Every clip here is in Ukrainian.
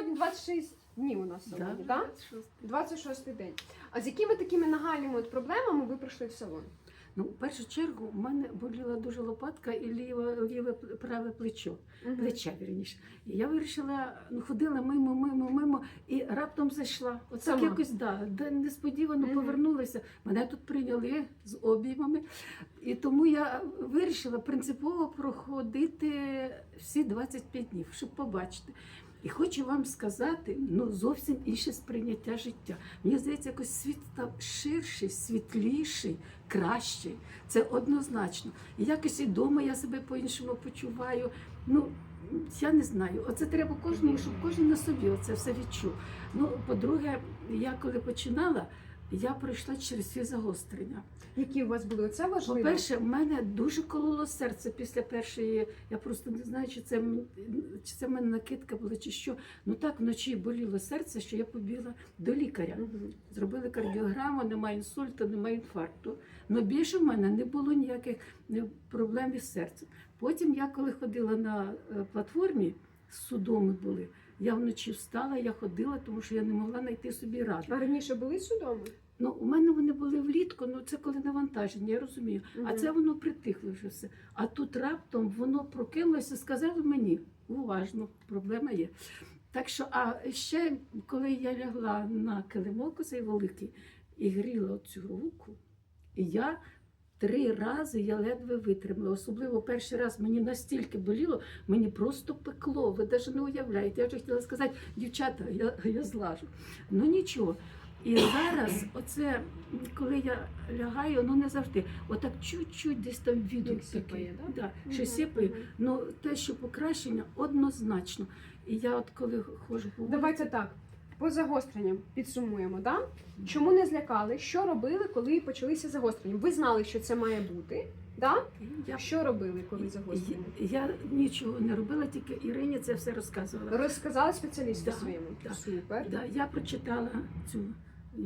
сьогодні 26 днів у нас сьогодні, Да, так? 26. 26 день. А з якими такими нагальними от проблемами ви прийшли в салон? Ну, в першу чергу, в мене боліла дуже лопатка і ліве, ліве праве плечо, плеча вірніше. І я вирішила, ну ходила мимо, мимо, мимо, і раптом зайшла. Оце Сама? якось да, де несподівано Мгм. повернулася. Мене тут прийняли з обіймами. І тому я вирішила принципово проходити всі 25 днів, щоб побачити. І хочу вам сказати, ну зовсім інше сприйняття життя. Мені здається, якось світ став ширший, світліший, кращий. Це однозначно. І якось і вдома я себе по-іншому почуваю. Ну, я не знаю. Оце треба кожному, щоб кожен на собі оце все відчув. Ну, по-друге, я коли починала, я пройшла через всі загострення. Які у вас були? Це важливо? По-перше, в мене дуже кололо серце після першої. Я просто не знаю, чи це, чи це в мене накидка була, чи що. Ну так вночі боліло серце, що я побігла до лікаря. Мгм. Зробили кардіограму, немає інсульту, немає інфаркту. Але більше в мене не було ніяких е, проблем із серцем. Потім я, коли ходила на е, платформі, судоми були, я вночі встала, я ходила, тому що я не могла знайти собі ради. А раніше були судоми? Ну, у мене вони були влітку, ну це коли навантаження, я розумію. А це воно притихло вже все. А тут раптом воно прокинулося, сказали мені, уважно, проблема є. Так що, а ще коли я лягла на килимок цей великий і гріла цю руку, і я три рази я ледве витримала. Особливо перший раз мені настільки боліло, мені просто пекло. Ви навіть не уявляєте. Я вже хотіла сказати, дівчата, я, я злажу. Ну нічого. І зараз, оце, коли я лягаю, ну не завжди, отак чуть-чуть десь там відгук такий. да? Да, що сіпає. мгм. Ну те, що покращення однозначно. І я от коли ходжу Давайте так. По загостренням підсумуємо, да? Чому не злякали? Що робили, коли почалися загострення? Ви знали, що це має бути, да? я, Що робили, коли загострення? я, я нічого не робила, тільки Ірині це все розказувала. Розказали спеціалісту Да, своєму. да. Супер. Да, я прочитала цю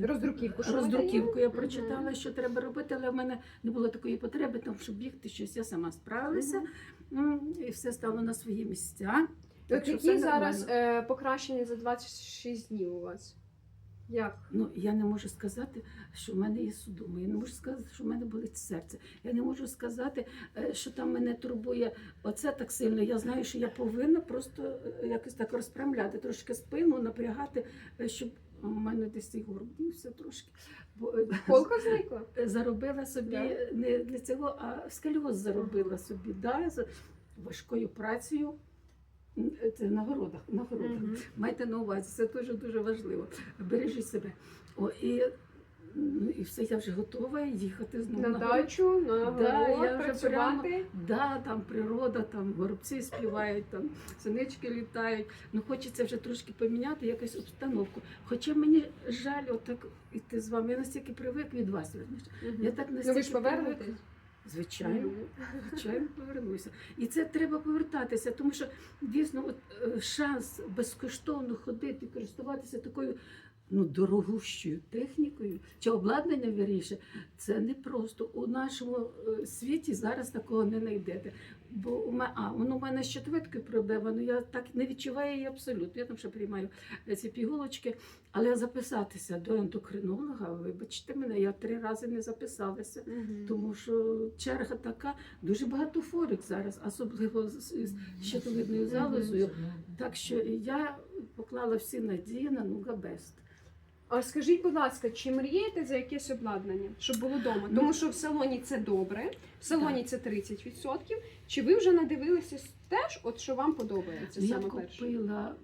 Роздруківку, що роздруківку. Я прочитала, що треба робити, але в мене не було такої потреби, там, щоб бігти щось. Я сама справилася, Мгм. М, і все стало на свої місця. От що які все зараз нормально. е, покращення за 26 днів у вас? Як? Ну, я не можу сказати, що в мене є судома. Я не можу сказати, що в мене болить серце. Я не можу сказати, е, що там мене турбує оце так сильно. Я знаю, що я повинна просто е, якось так розпрямляти, трошки спину, напрягати, е, щоб у мене десь цей горбився трошки. Бо е, зникла? заробила собі Да. не для цього, а сколіоз заробила собі. Да, з важкою працею. Це на городах. На городах. Мгм. Майте на увазі, це дуже дуже важливо. Бережіть себе. О, і, ну, і все, я вже готова їхати знову На город. дачу, на Да, город, я вже працювати. Да, там природа, там горобці співають, там синички літають. Ну хочеться вже трошки поміняти якусь обстановку. Хоча мені жаль, отак іти з вами. Я настільки привик від вас. верніше. Мгм. Я так Ну ви ж повернетесь? Звичайно. Звичайно, повернуся. І це треба повертатися, тому що дійсно от, е, шанс безкоштовно ходити, користуватися такою ну, дорогущою технікою чи обладнанням вірніше, це не просто. У нашому е, світі зараз такого не знайдете. Бо у мене, а, воно у мене з четвиткою проблема, ну я так не відчуваю її абсолютно. Я там ще приймаю ці пігулочки, але записатися до ендокринолога, вибачте мене, я три рази не записалася. Мгм. Тому що черга така, дуже багато форик зараз, особливо з щитовидною залозою. Так що я поклала всі надії на Нуга Бест. А скажіть, будь ласка, чи мрієте за якесь обладнання, щоб було вдома? Ну, Тому що в салоні це добре, в салоні це 30%. Чи ви вже надивилися теж, от що вам подобається Я саме перше? купила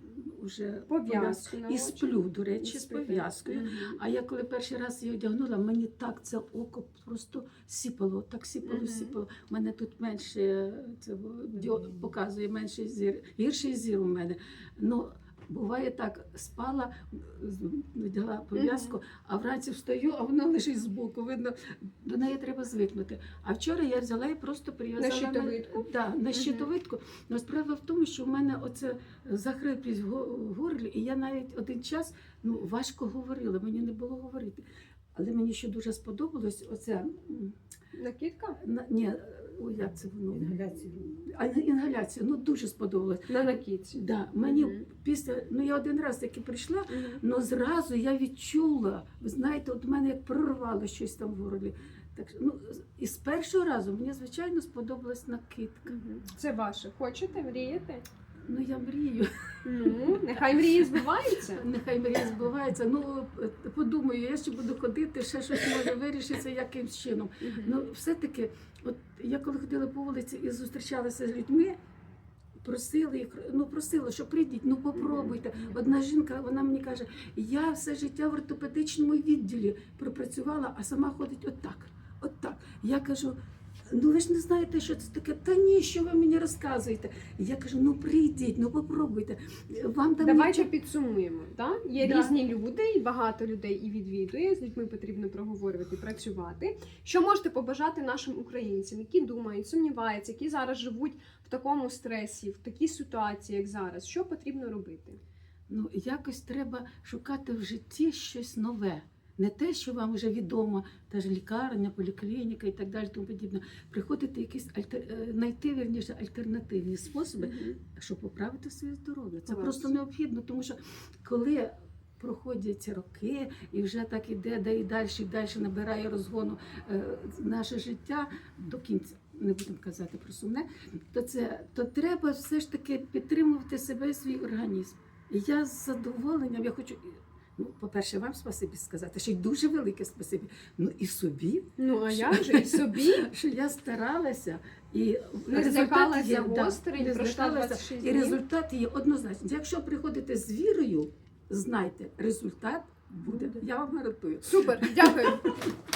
вже Пов'язку на і очі. сплю, до речі, з пов'язкою. Мгм. А я коли перший раз її одягнула, мені так це око просто сіпало, так сіпало, Мгм. сіпало. У мене тут менше це діод показує менший зір, гірший зір у мене. Ну, буває так, спала, надягла пов'язку, а вранці встаю, а вона лежить збоку. Видно, до неї треба звикнути. А вчора я взяла і просто прив'язала На щитовидку? Да, на щитовидку. Но справа в тому, що в мене оце захриплість в горлі, і я навіть один час ну, важко говорила, мені не було говорити. Але мені ще дуже сподобалось оце Накидка? на- ні, ой, як це воно? Інгаляцію. А, інгаляцію, ну дуже сподобалось. На накидці. Да, мені угу. після, ну я один раз таки прийшла, але зразу я відчула, ви знаєте, от мене як прорвало щось там в горлі. Так, ну, і з першого разу мені, звичайно, сподобалась накидка. Це ваше. Хочете, мрієте? Ну я мрію. Ну, нехай мрії збуваються. Нехай мрія збувається. Ну подумаю, я ще буду ходити, ще щось може вирішиться якимсь чином. Ну, все-таки, от я коли ходила по вулиці і зустрічалася з людьми, просила їх, ну просила, що прийдіть, ну попробуйте. Одна жінка, вона мені каже, я все життя в ортопедичному відділі пропрацювала, а сама ходить отак. Отак. Я кажу. Ну ви ж не знаєте, що це таке. Та ні, що ви мені розказуєте. Я кажу, ну прийдіть, ну попробуйте. Вам там Давайте нічого- підсумуємо. Да? Є Да. різні люди, і багато людей і відвідує. З людьми потрібно проговорювати, працювати. Що можете побажати нашим українцям, які думають, сумніваються, які зараз живуть в такому стресі, в такій ситуації, як зараз? Що потрібно робити? Ну, якось треба шукати в житті щось нове. Не те, що вам вже відомо, та ж лікарня, поліклініка і так далі, тому подібне. Приходити якісь альтер... е, знайти вірніше альтернативні способи, щоб поправити своє здоров'я. Це Клас. просто необхідно, тому що коли проходять роки і вже так іде, де і далі, і далі набирає розгону е, наше життя до кінця. Не будемо казати про сумне, то це то треба все ж таки підтримувати себе і свій організм. Я з задоволенням, я хочу, ну, по-перше, вам спасибі сказати, що й дуже велике спасибі. Ну і собі, Ну а як вже і собі що я старалася і не результат є, да, гострень, не злякалася. І результат є однозначно. Якщо приходите з вірою, знайте, результат. Буде. Я вам гарантую. Супер, дякую.